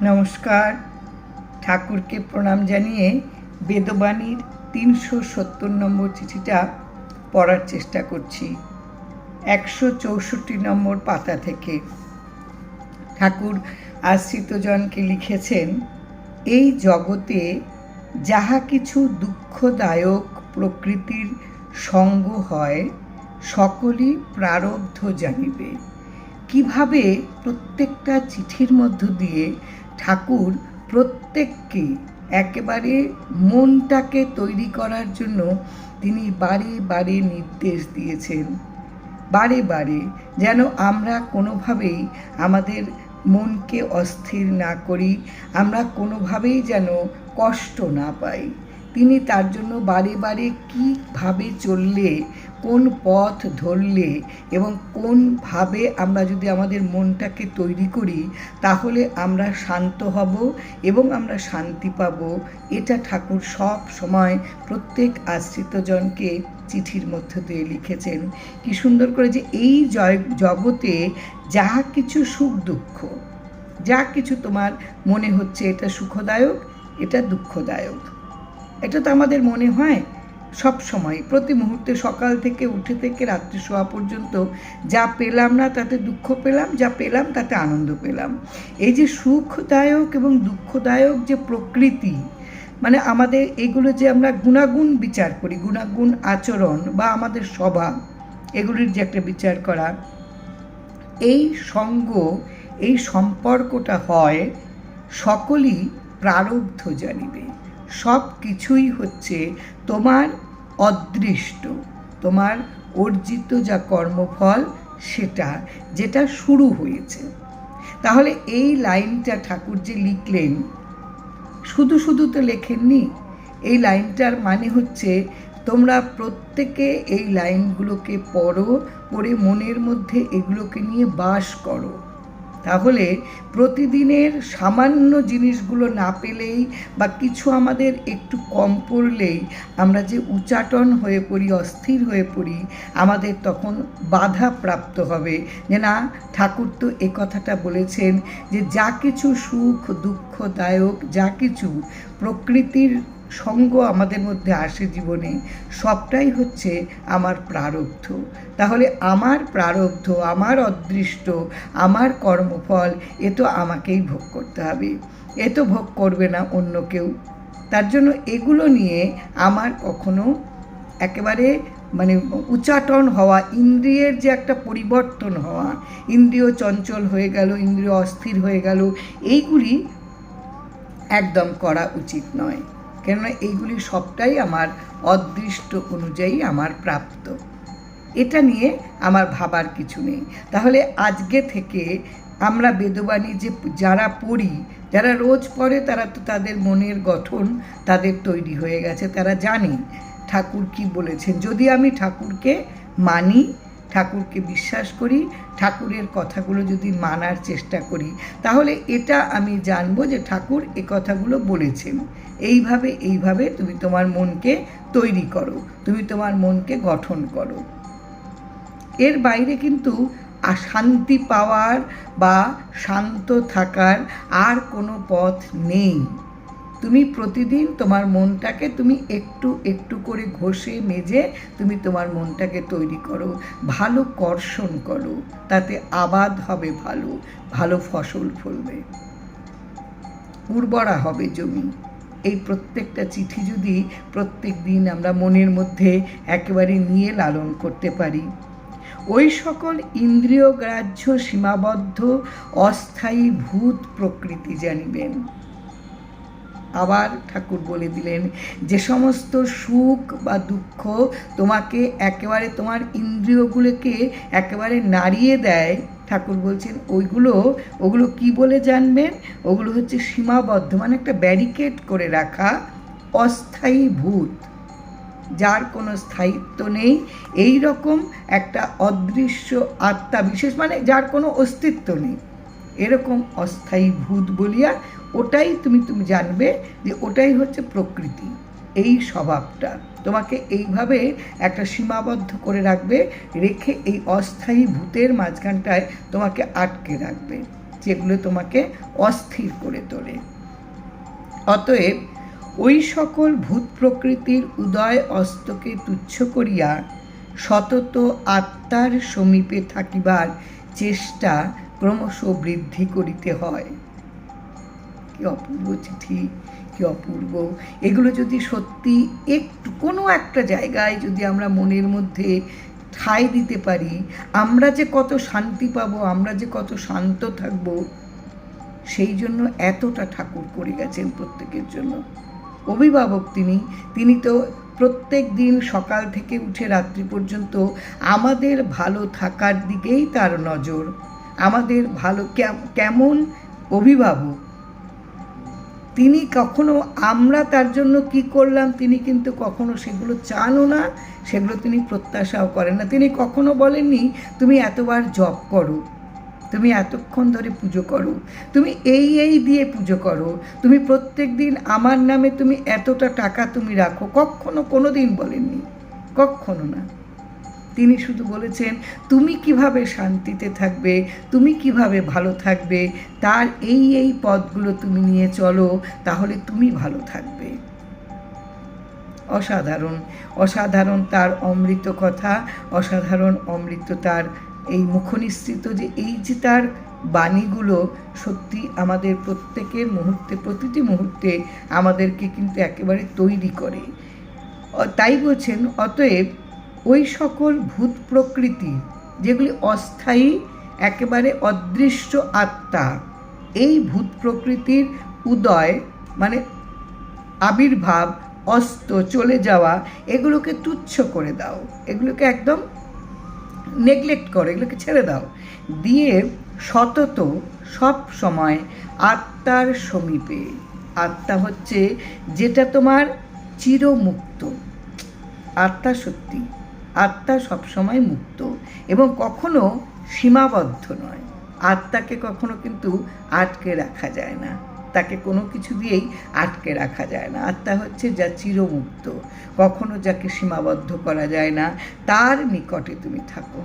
নমস্কার। ঠাকুরকে প্রণাম জানিয়ে বেদবাণীর তিনশো সত্তর নম্বর চিঠিটা পড়ার চেষ্টা করছি। একশো চৌষট্টি নম্বর পাতা থেকে। ঠাকুর আশ্রিতজনকে লিখেছেন, এই জগতে যাহা কিছু দুঃখদায়ক প্রকৃতির সঙ্গ হয়, সকলই প্রারব্ধ জানিবে। কীভাবে প্রত্যেকটা চিঠির মধ্য দিয়ে ঠাকুর প্রত্যেককে একেবারে মনটাকে তৈরি করার জন্য তিনি বারে বারে নির্দেশ দিয়েছেন। বারে বারে যেন আমরা কোনোভাবেই আমাদের মনকে অস্থির না করি, আমরা কোনোভাবেই যেন কষ্ট না পাই। তিনি তার জন্য বারে বারে কীভাবে চললে কোন পথ ধরলে এবং কোনভাবে আমরা যদি আমাদের মনটাকে তৈরি করি, তাহলে আমরা শান্ত হব এবং আমরা শান্তি পাব। এটা ঠাকুর সব সময় প্রত্যেক আশ্রিতজনকে চিঠির মধ্য দিয়ে লিখেছেন। কি সুন্দর করে যে এই জগতে যা কিছু সুখ দুঃখ, যা কিছু তোমার মনে হচ্ছে এটা সুখদায়ক, এটা দুঃখদায়ক। এটা তো আমাদের মনে হয়। সব সময়, প্রতি মুহূর্তে সকাল থেকে উঠে থেকে রাত্রি শোয়া পর্যন্ত যা পেলাম না তাতে দুঃখ পেলাম, যা পেলাম তাতে আনন্দ পেলাম। এই যে সুখদায়ক এবং দুঃখদায়ক যে প্রকৃতি মানে আমাদের এগুলো যে আমরা গুণাগুণ বিচার করি, গুণাগুণ আচরণ বা আমাদের স্বভাব, এগুলির যে একটা বিচার করা, এই সঙ্গ, এই সম্পর্কটা হয় সকলই প্রারব্ধ জানিবে। সব কিছুই হচ্ছে তোমার অদৃষ্ট। তোমার অর্জিত যা কর্মফল, সেটা, যেটা শুরু হয়েছে। তাহলে এই লাইনটা ঠাকুর যে লিখলেন, শুধু শুধু তো লেখেননি, এই লাইনটার মানে হচ্ছে তোমরা প্রত্যেকে এই লাইনগুলোকে পড়ো, পড়ে মনের মধ্যে এগুলোকে নিয়ে বাস করো। তাহলে প্রতিদিনের সামান্য জিনিসগুলো না পেলেই বা কিছু আমাদের একটু কম পড়লেই আমরা যে উচাটন হয়ে পড়ি, অস্থির হয়ে পড়ি, আমাদের তখন বাধা প্রাপ্ত হবে। যে না, ঠাকুর তো এ কথাটা বলেছেন যে, যা কিছু সুখ দুঃখদায়ক যা কিছু প্রকৃতির সঙ্গ আমাদের মধ্যে আসে জীবনে, সবটাই হচ্ছে আমার প্রারব্ধ। তাহলে আমার প্রারব্ধ, আমার অদৃষ্ট, আমার কর্মফল, এ তো আমাকেই ভোগ করতে হবে। এ তো ভোগ করবে না অন্য কেউ। তার জন্য এগুলো নিয়ে আমার কখনো একেবারে মানে উচাটন হওয়া, ইন্দ্রিয়ের যে একটা পরিবর্তন হওয়া, ইন্দ্রিয় চঞ্চল হয়ে গেল, ইন্দ্রিয় অস্থির হয়ে গেল, এইগুলি একদম করা উচিত নয়। কেননা এইগুলি সবটাই আমার অদৃষ্ট অনুযায়ী আমার প্রাপ্ত। এটা নিয়ে আমার ভাবার কিছু নেই। তাহলে আজকে থেকে আমরা বেদবাণী যে যারা পড়ি, যারা রোজ পড়ে তারা তো তাদের মনের গঠন তাদের তৈরি হয়ে গেছে, তারা জানে ঠাকুর কি বলেছেন। যদি আমি ঠাকুরকে মানি ঠাকুরকে বিশ্বাস করি, ঠাকুরের কথাগুলো যদি মানার চেষ্টা করি, তাহলে এটা আমি জানব যে ঠাকুর এ কথাগুলো বলেছেন। এইভাবে এইভাবে তুমি তোমার মনকে তৈরি করো, তুমি তোমার মনকে গঠন করো। এর বাইরে কিন্তু শান্তি পাওয়ার বা শান্ত থাকার আর কোনো পথ নেই। তুমি প্রতিদিন তোমার মনটাকে তুমি একটু একটু করে ঘষে মেজে তুমি তোমার মনটাকে তৈরি করো, ভালো কর্ষণ করো, তাতে আবাদ হবে ভালো ভালো ফসল ফলবে। উর্বরা হবে জমি। এই প্রত্যেকটা চিঠি যদি প্রত্যেক দিন আমরা মনের মধ্যে একেবারে নিয়ে লালন করতে পারি, ওই সকল ইন্দ্রিয় গ্রাহ্য সীমাবদ্ধ, অস্থায়ী ভূত প্রকৃতি জানিবেন। আবার ঠাকুর বলে দিলেন, যে সমস্ত সুখ বা দুঃখ তোমাকে একেবারে তোমার ইন্দ্রিয়গুলোকে একেবারে নাড়িয়ে দেয়, ঠাকুর বলছেন, ওইগুলো, ওগুলো কি বলে জানবেন? ওগুলো হচ্ছে সীমাবদ্ধ মানে একটা ব্যারিকেড করে রাখা অস্থায়ী ভূত, যার কোনো স্থায়িত্ব নেই। এই রকম একটা অদৃশ্য আত্মা, বিশেষ মানে যার কোনো অস্তিত্ব নেই। এরকম অস্থায়ী ভূত বলিয়া ওটাই তুমি তুমি জানবে যে ওটাই হচ্ছে প্রকৃতি, এই স্বভাবটা। তোমাকে এইভাবে একটা সীমাবদ্ধ করে রাখবে, রেখে এই অস্থায়ী ভূতের মাঝখানটায় তোমাকে আটকে রাখবে, যেগুলো তোমাকে অস্থির করে তোলে। অতএব ওই সকল ভূত প্রকৃতির উদয় অস্তকে তুচ্ছ করিয়া সতত আত্মার সমীপে থাকিবার চেষ্টা ক্রমশ বৃদ্ধি করিতে হয়। কি অপূর্ব চিঠি কি অপূর্ব। এগুলো যদি সত্যি একটু, কোনো একটা জায়গায় যদি আমরা মনের মধ্যে ঠাঁই দিতে পারি, আমরা যে কত শান্তি পাবো, আমরা যে কত শান্ত থাকব, সেই জন্য এতটা ঠাকুর করে গেছেন প্রত্যেকের জন্য। অভিভাবক তিনি তিনি তো প্রত্যেক দিন সকাল থেকে উঠে রাত্রি পর্যন্ত আমাদের ভালো থাকার দিকেই তার নজর। আমাদের ভালো কেমন অভিভাবক তিনি কখনো আমরা তার জন্য কি করলাম, তিনি কিন্তু কখনো সেগুলো চানও না, সেগুলো তিনি প্রত্যাশাও করেন না। তিনি কখনো বলেননি, তুমি এতবার জপ করো, তুমি এতক্ষণ ধরে পুজো করো, তুমি এই এই দিয়ে পুজো করো, তুমি প্রত্যেক দিন আমার নামে তুমি এতটা টাকা তুমি রাখো। কখনো কোনো দিন বলেননি, কখনো না। তিনি শুধু বলেছেন, তুমি কীভাবে শান্তিতে থাকবে? তুমি কীভাবে ভালো থাকবে? তার এই এই পথগুলো তুমি নিয়ে চলো, তাহলে তুমি ভালো থাকবে। অসাধারণ। অসাধারণ তার অমৃত কথা, অসাধারণ অমৃত তার এই মুখনিসৃত যে এই যে তার বাণীগুলো সত্যি আমাদের প্রত্যেকের মুহূর্তে, প্রতিটি মুহূর্তে আমাদেরকে কিন্তু একেবারে তৈরি করে। তাই বলছেন, অতএব ওই সকল ভূত প্রকৃতি যেগুলি অস্থায়ী, একেবারে অদৃশ্য আত্মা, এই ভূত প্রকৃতির উদয় মানে আবির্ভাব, অস্ত, চলে যাওয়া, এগুলোকে তুচ্ছ করে দাও, এগুলোকে একদম নেগলেক্ট করো, এগুলোকে ছেড়ে দাও। দিয়ে সতত সব সময় আত্মার সমীপে, আত্মা হচ্ছে যেটা তোমার চিরমুক্ত, আত্মা সত্যি। আত্মা সবসময় মুক্ত এবং কখনো সীমাবদ্ধ নয়। আত্মাকে কখনো কিন্তু আটকে রাখা যায় না। তাকে কোনো কিছু দিয়েই আটকে রাখা যায় না। আত্মা হচ্ছে যা চিরমুক্ত। কখনো যাকে সীমাবদ্ধ করা যায় না, তার নিকটে তুমি থাকো।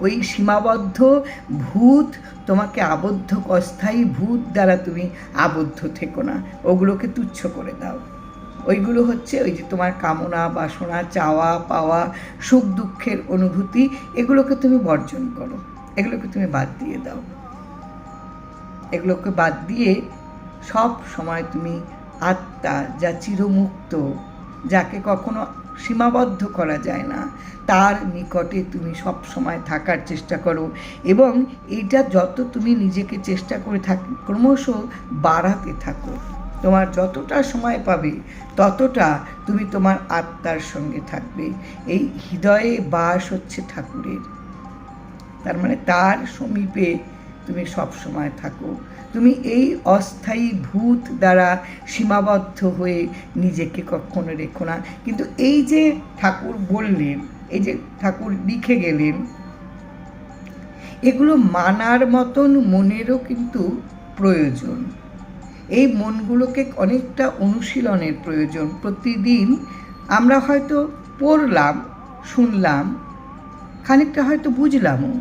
ওই সীমাবদ্ধ ভূত, তোমাকে আবদ্ধ, অস্থায়ী ভূত দ্বারা তুমি আবদ্ধ থেকো না। ওগুলোকে তুচ্ছ করে দাও। ওইগুলো হচ্ছে ওই যে তোমার কামনা, বাসনা, চাওয়া, পাওয়া, সুখ দুঃখের অনুভূতি, এগুলোকে তুমি বর্জন করো। এগুলোকে তুমি বাদ দিয়ে দাও। এগুলোকে বাদ দিয়ে সব সময় তুমি আত্মা যা চিরমুক্ত, যাকে কখনো সীমাবদ্ধ করা যায় না, তার নিকটে তুমি সব সময় থাকার চেষ্টা করো এবং এটা যত তুমি নিজেকে চেষ্টা করে থাক, ক্রমশ বাড়াতে থাকো। তোমার যতটা সময় পাবে, ততটা তুমি তোমার আত্মার সঙ্গে থাকবে। এই হৃদয়ে বাস হচ্ছে ঠাকুরের। তার মানে তার সমীপে তুমি সব সময় থাকো। তুমি এই অস্থায়ী ভূত দ্বারা সীমাবদ্ধ হয়ে নিজেকে কখনো রেখো না। কিন্তু এই যে ঠাকুর বললেন, এই যে ঠাকুর লিখে গেলেন, এগুলো মানার মতন মনেরও কিন্তু প্রয়োজন। এই মনগুলোকে অনেকটা অনুশীলনের প্রয়োজন। প্রতিদিন আমরা হয়তো পড়লাম, শুনলাম, খানিকটা হয়তো বুঝলামও।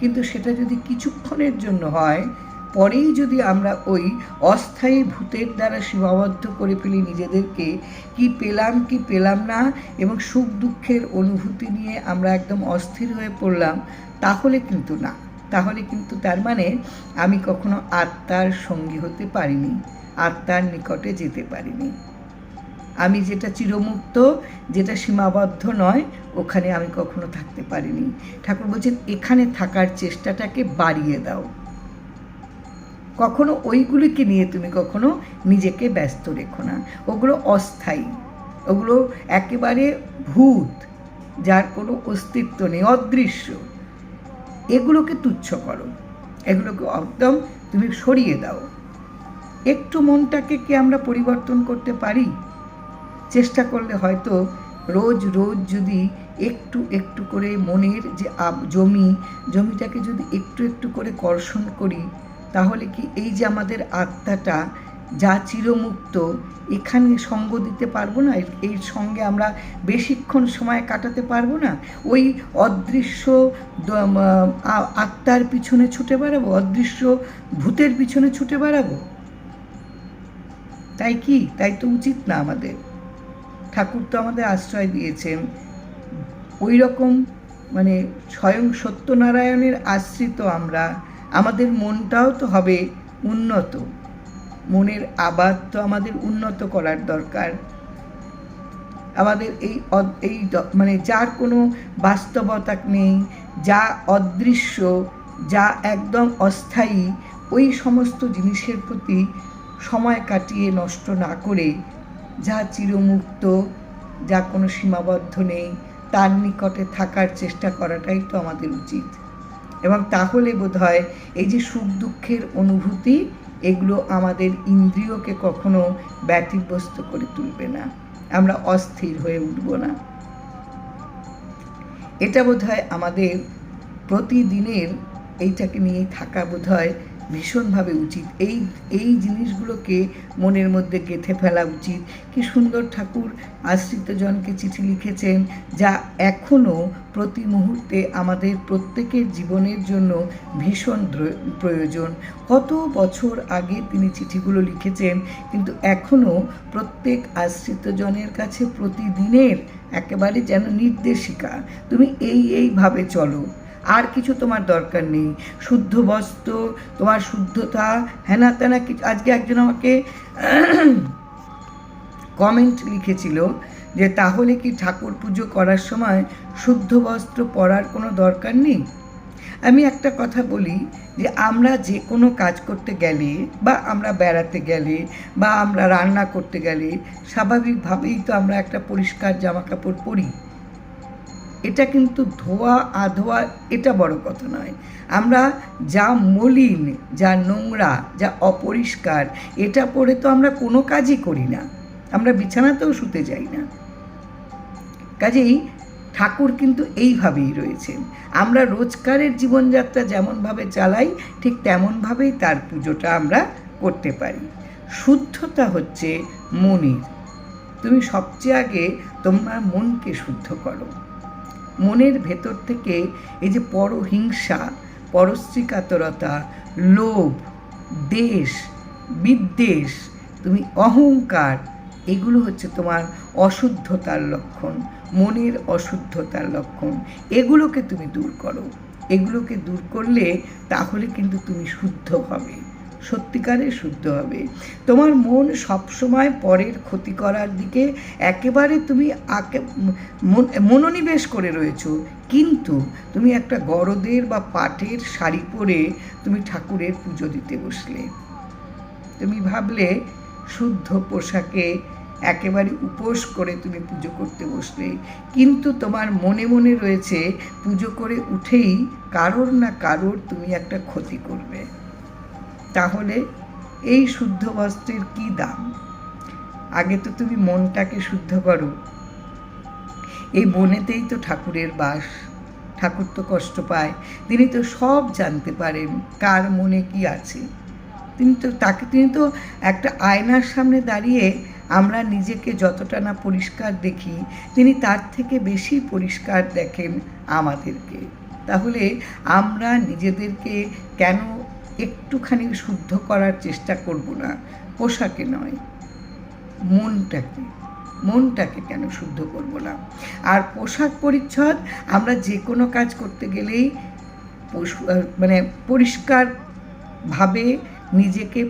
কিন্তু সেটা যদি কিছুক্ষণের জন্য হয়, পরেই যদি আমরা ওই অস্থায়ী ভূতের দ্বারা সীমাবদ্ধ করে ফেলি নিজেদেরকে, কি পেলাম কি পেলাম না, এবং সুখ দুঃখের অনুভূতি নিয়ে আমরা একদম অস্থির হয়ে পড়লাম, তাহলে কিন্তু না। তাহলে কিন্তু তার মানে আমি কখনো আত্মার সঙ্গী হতে পারিনি, আত্মার নিকটে যেতে পারিনি। আমি যেটা চিরমুক্ত, যেটা সীমাবদ্ধ নয়, ওখানে আমি কখনো থাকতে পারিনি। ঠাকুর বলছেন, এখানে থাকার চেষ্টাটাকে বাড়িয়ে দাও। কখনো ওইগুলিকে নিয়ে তুমি কখনো নিজেকে ব্যস্ত রেখো না। ওগুলো অস্থায়ী, ওগুলো একেবারে ভূত, যার কোনো অস্তিত্ব নেই, অদৃশ্য। এগুলোকে তুচ্ছ করো। এগুলোকে একদম তুমি সরিয়ে দাও। একটু মনটাকে কি আমরা পরিবর্তন করতে পারি? চেষ্টা করলে হয়তো রোজ রোজ যদি একটু একটু করে মনের যে জমি, জমিটাকে যদি একটু একটু করে কর্ষণ করি, তাহলে কি এই যে আমাদের আত্মাটা যা চিরমুক্ত, এখানে সঙ্গ দিতে পারব না, এর- সঙ্গে আমরা বেশিক্ষণ সময় কাটাতে পারব না। ওই অদৃশ্য আত্মার পিছনে ছুটে বেড়াবো, অদৃশ্য ভূতের পিছনে ছুটে বেড়াবো। তাই কি? তাই তো উচিত না আমাদের। ঠাকুর তো আমাদের আশ্রয় দিয়েছেন। ওই রকম মানে স্বয়ং সত্যনারায়ণের আশ্রিত আমরা। আমাদের মনটাও তো হবে উন্নত। মনের আবাদ তো আমাদের উন্নত করার দরকার। আমাদের এই এই মানে যার কোনো বাস্তবতা নেই, যা অদৃশ্য, যা একদম অস্থায়ী, ওই সমস্ত জিনিসের প্রতি সময় কাটিয়ে নষ্ট না করে, যা চিরমুক্ত, যা কোনো সীমাবদ্ধ নেই, তার নিকটে থাকার চেষ্টা করাটাই তো আমাদের উচিত। এবং তাহলে বোধ হয় এই যে সুখ দুঃখের অনুভূতি এগুলো আমাদের ইন্দ্রিয়কে কখনো ব্যতিব্যস্ত করে তুলবে না। আমরা অস্থির হয়ে উঠব না। এটা বোধ আমাদের প্রতিদিনের এইটাকে নিয়ে থাকা বোধ ভীষণভাবে উচিত। এই এই জিনিসগুলোকে মনের মধ্যে গেঁথে ফেলা উচিত। কি সুন্দর ঠাকুর আশ্রিতজনকে চিঠি লিখেছেন, যা এখনও প্রতি মুহূর্তে আমাদের প্রত্যেকের জীবনের জন্য ভীষণ প্রয়োজন। কত বছর আগে তিনি চিঠিগুলো লিখেছেন, কিন্তু এখনও প্রত্যেক আশ্রিতজনের কাছে প্রতিদিনের একেবারে যেন নির্দেশিকা। তুমি এই এইভাবে চলো। আর কিছু তোমার দরকার নেই। শুদ্ধ বস্ত্র, তোমার শুদ্ধতা হেনা তেনা কিছু আজকে একজন আমাকে কমেন্ট লিখেছিল যে, তাহলে কি ঠাকুর পুজো করার সময় শুদ্ধ বস্ত্র পরার কোনো দরকার নেই? আমি একটা কথা বলি যে, আমরা যে কোনো কাজ করতে গেলে বা আমরা বেড়াতে গেলে বা আমরা রান্না করতে গেলে, স্বাভাবিকভাবেই তো আমরা একটা পরিষ্কার জামা কাপড় পরি। এটা কিন্তু ধোয়া, আধোয়া, এটা বড় কথা নয়। আমরা যা মলিন, যা নোংরা, যা অপরিষ্কার, এটা পরে তো আমরা কোনো কাজই করি না। আমরা বিছানাতেও শুতে যাই না। কাজেই ঠাকুর কিন্তু এইভাবেই রয়েছেন। আমরা রোজকারের জীবনযাত্রা যেমনভাবে চালাই, ঠিক তেমনভাবেই তার পুজোটা আমরা করতে পারি। শুদ্ধতা হচ্ছে মনের। তুমি সবচেয়ে আগে তোমার মনকে শুদ্ধ করো। মনের ভেতর থেকে এই যে পরহিংসা, পরশ্রীকাতরতা, লোভ, দেশ, বিদ্বেষ, তুমি অহংকার, এগুলো হচ্ছে তোমার অশুদ্ধতার লক্ষণ, মনের অশুদ্ধতার লক্ষণ। এগুলোকে তুমি দূর করো। এগুলোকে দূর করলে তাহলে কিন্তু তুমি শুদ্ধ হবে। সত্যিকারে শুদ্ধ হবে। তোমার মন সবসময় পরের ক্ষতি করার দিকে একেবারে তুমি আকে মন- মনোনিবেশ করে রয়েছো। কিন্তু তুমি একটা গরদের বা পাটের শাড়ি পরে তুমি ঠাকুরের পুজো দিতে বসলে। তুমি ভাবলে শুদ্ধ পোশাকে একেবারে উপোস করে তুমি পুজো করতে বসলে। কিন্তু তোমার মনে মনে রয়েছে, পুজো করে উঠেই কারোর না কারোর তুমি একটা ক্ষতি করবে। তাহলে এই শুদ্ধ বস্ত্রের কি দাম? আগে তো তুমি মনটাকে শুদ্ধ করো। এই মনেতেই তো ঠাকুরের বাস। ঠাকুর তো কষ্ট পায়। তিনি তো সব জানতে পারেন কার মনে কি আছে। তিনি তো তাকে, তিনি তো একটা আয়নার সামনে দাঁড়িয়ে আমরা নিজেকে যতটা না পরিষ্কার দেখি, তিনি তার থেকে বেশি পরিষ্কার দেখেন আমাদেরকে। তাহলে আমরা নিজেদেরকে কেন একটুখানি শুদ্ধ করার চেষ্টা করব না, পোশাকে নয়। মনটাকে মনটাকে কেন শুদ্ধ করব না? আর পোশাক পরিচ্ছদ, আমরা যে কোনো কাজ করতে গেলেই মানে পরিষ্কারভাবে নিজেকে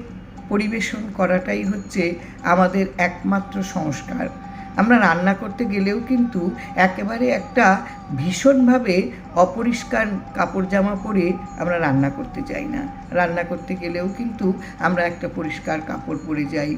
পরিবেশন করাটাই হচ্ছে আমাদের একমাত্র সংস্কার। আমরা রান্না করতে গেলেও কিন্তু একেবারে একটা ভীষণভাবে অপরিষ্কার কাপড় জামা পরে আমরা রান্না করতে যাই না। রান্না করতে গেলেও কিন্তু আমরা একটা পরিষ্কার কাপড় পরে যাই।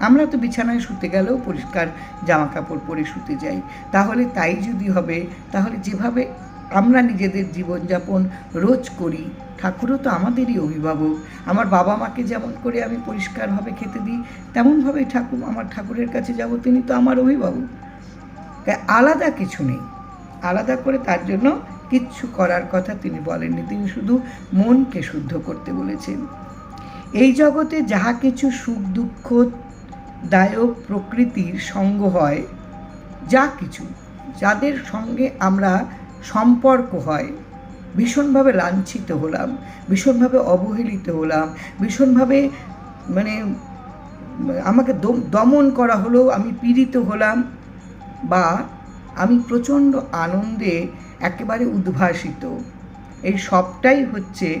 আমরা তো বিছানায় শুতে গেলেও পরিষ্কার জামা কাপড় পরে শুতে যাই। তাহলে তাই যদি হবে, তাহলে যেভাবে আমরা নিজেদের জীবনযাপন রোজ করি। ঠাকুরও তো আমাদেরই অভিভাবক। আমার বাবা মাকে যেমন করে আমি পরিষ্কারভাবে খেতে দিই, তেমনভাবে ঠাকুর, আমার ঠাকুরের কাছে যাব, তিনি তো আমার অভিভাবক। তাই আলাদা কিছু নেই। আলাদা করে তার জন্য কিচ্ছু করার কথা তিনি বলেননি। তিনি শুধু মনকে শুদ্ধ করতে বলেছেন। এই জগতে যাহা কিছু সুখ, দুঃখ, দায়ক প্রকৃতির সঙ্গ হয়, যা কিছু, যাদের সঙ্গে আমরা সম্পর্ক হয়। ভীষণভাবে লাঞ্ছিত হলাম, ভীষণভাবে অবহেলিত হলাম, ভীষণভাবে মানে আমাকে দম- দমন করা হলো আমি পীড়িত হলাম বা আমি প্রচণ্ড আনন্দে একেবারে উদ্ভাসিত। এই সবটাই হচ্ছে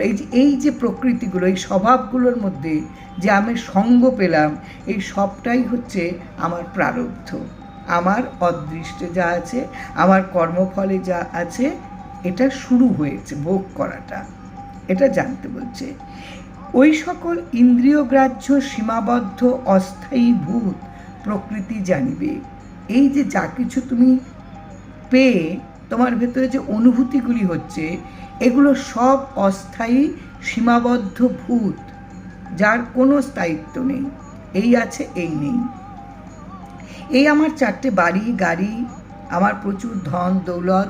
এই যে এই যে প্রকৃতিগুলো, এই স্বভাবগুলোর মধ্যে যে আমি সঙ্গ পেলাম, এই সবটাই হচ্ছে আমার প্রারব্ধ। আমার অদৃষ্টে যা আছে, আমার কর্মফলে যা আছে, এটা শুরু হয়েছে ভোগ করাটা। এটা জানতে বলছে, ওই সকল ইন্দ্রিয়গ্রাহ্য সীমাবদ্ধ অস্থায়ী ভূত প্রকৃতি জানিবে। এই যে যা কিছু তুমি পেয়ে তোমার ভেতরে যে অনুভূতিগুলি হচ্ছে, এগুলো সব অস্থায়ী সীমাবদ্ধ ভূত, যার কোনো স্থায়িত্ব নেই। এই আছে, এই নেই। এই আমার চারটে বাড়ি, গাড়ি, আমার প্রচুর ধন, দৌলত।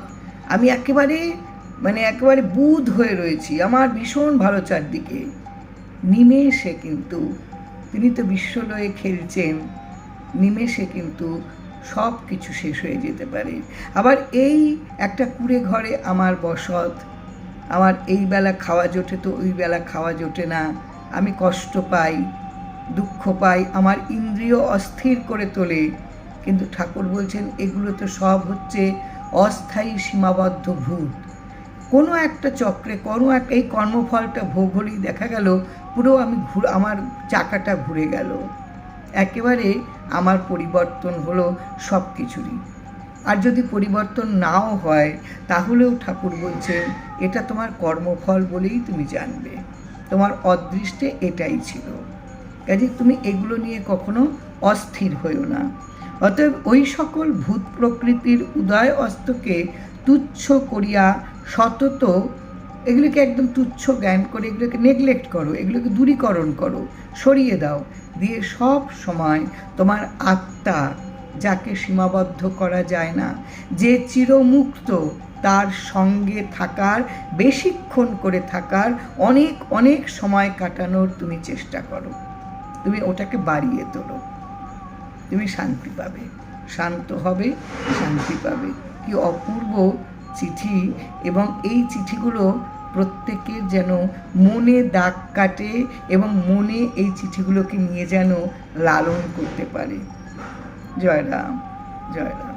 আমি একেবারে মানে একেবারে বুধ হয়ে রয়েছি। আমার ভীষণ ভালো চারদিকে। নিমেষে কিন্তু, তিনি তো বিশ্বলয়ে খেলছেন, নিমেষে কিন্তু সব কিছু শেষ হয়ে যেতে পারে। আবার এই একটা কুড়ে ঘরে আমার বসত, আমার এই বেলা খাওয়া জোটে তো ওই বেলা খাওয়া জোটে না। আমি কষ্ট পাই। দুঃখ পাই, আমার ইন্দ্রিয় অস্থির করে তোলে। কিন্তু ঠাকুর বলছেন এগুলো তো সব হচ্ছে অস্থায়ী সীমাবদ্ধ ভূত। কোনো একটা চক্রে, কোনো এক, এই কর্মফলটা ভোগ হলেই দেখা গেল, পুরো আমি ঘুর, আমার চাকাটা ঘুরে গেল। একেবারে আমার পরিবর্তন হলো সব কিছুরই। আর যদি পরিবর্তন নাও হয়, তাহলেও ঠাকুর বলছেন, এটা তোমার কর্মফল বলেই তুমি জানবে। তোমার অদৃষ্টে এটাই ছিল। কাজে তুমি এগুলো নিয়ে কখনো অস্থির হইও না। অতএব ওই সকল ভূত প্রকৃতির উদয় অস্তকে তুচ্ছ করিয়া সতত এগুলোকে একদম তুচ্ছ জ্ঞান করে এগুলোকে নেগলেক্ট করো, এগুলোকে দূরীকরণ করো, সরিয়ে দাও। দিয়ে সব সময় তোমার আত্মা যাকে সীমাবদ্ধ করা যায় না, যে চিরমুক্ত তার সঙ্গে থাকার, বেশিক্ষণ করে থাকার অনেক অনেক সময় কাটানোর তুমি চেষ্টা করো। তুমি ওটাকে বাড়িয়ে তোলো। তুমি শান্তি পাবে। শান্ত হবে, শান্তি পাবে। কি অপূর্ব চিঠি এবং এই চিঠিগুলো প্রত্যেকের যেন মনে দাগ কাটে এবং মনে এই চিঠিগুলোকে নিয়ে যেন লালন করতে পারে। জয় রাম জয় রাম।